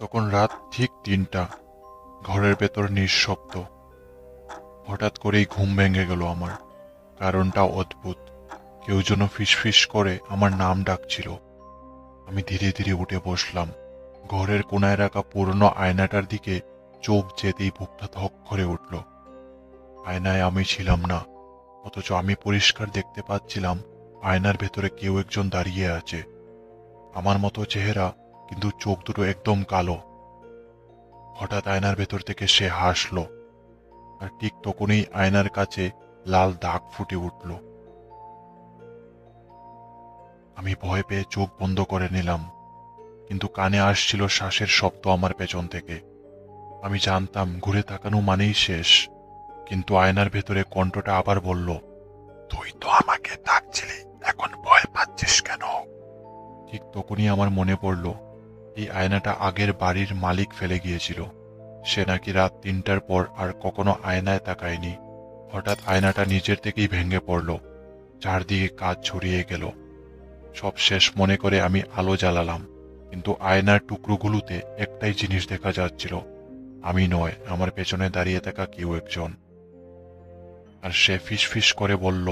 তখন রাত ঠিক তিনটা। ঘরের ভেতর নিঃশব্দ। হঠাৎ করেই ঘুম ভেঙে গেল আমার। কারণটা অদ্ভুত। কেউ যেন ফিসফিস করে আমার নাম ডাকছিল। আমি ধীরে ধীরে উঠে বসলাম। ঘরের কোনায় রাখা পুরনো আয়নাটার দিকে চোখ যেতেই বুকটা ধক করে উঠল। আয়নায় আমি ছিলাম না। অথচ আমি পরিষ্কার দেখতে পাচ্ছিলাম আয়নার ভেতরে কেউ একজন দাঁড়িয়ে আছে। আমার মতো চেহারা কিন্তু চোখ দুটো একদম কালো। হঠাৎ আয়নার ভেতর থেকে সে হাসলো। আর ঠিক তখনই আয়নার কাছে লাল দাগ ফুটে উঠল। আমি ভয় পেয়ে চোখ বন্ধ করে নিলাম, কিন্তু কানে আসছিল শ্বাসের শব্দ আমার পেছন থেকে। আমি জানতাম, ঘুরে তাকানো মানেই শেষ, কিন্তু আয়নার ভেতরে কণ্ঠটা আবার বলল, তুই তো আমাকে ডাকছিলি, এখন ভয় পাচ্ছিস কেন? ঠিক তখনই আমার মনে পড়ল এই আয়নাটা আগের বাড়ির মালিক ফেলে গিয়েছিল। সে নাকি রাত তিনটার পর আর কখনো আয়নায় তাকায়নি। হঠাৎ আয়নাটা নিজের থেকেই ভেঙে পড়ল। চারদিকে কাজ ছড়িয়ে গেল। সব শেষ মনে করে আমি আলো জ্বালালাম, কিন্তু আয়নার টুকরোগুলোতে একটাই জিনিস দেখা যাচ্ছিল। আমি নয়, আমার পেছনে দাঁড়িয়ে থাকা কেউ একজন। আর সে ফিস ফিস করে বলল,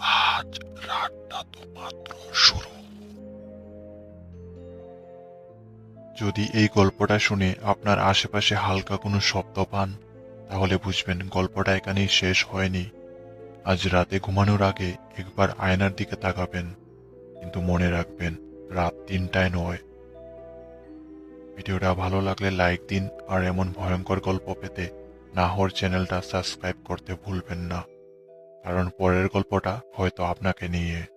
আজ রাতটা তো মাত্র শুরু। যদি এই গল্পটা শুনে আপনার আশেপাশে হালকা কোনো শব্দ পান, তাহলে বুঝবেন গল্পটা এখানেই শেষ হয়নি। আজ রাতে ঘুমানোর আগে একবার আয়নার দিকে তাকাবেন, কিন্তু মনে রাখবেন রাত তিনটায় নয়। ভিডিওটা ভালো লাগলে লাইক দিন, আর এমন ভয়ঙ্কর গল্প পেতে নাহর চ্যানেলটা সাবস্ক্রাইব করতে ভুলবেন না। কারণ পরের গল্পটা হয়তো আপনাকে নিয়ে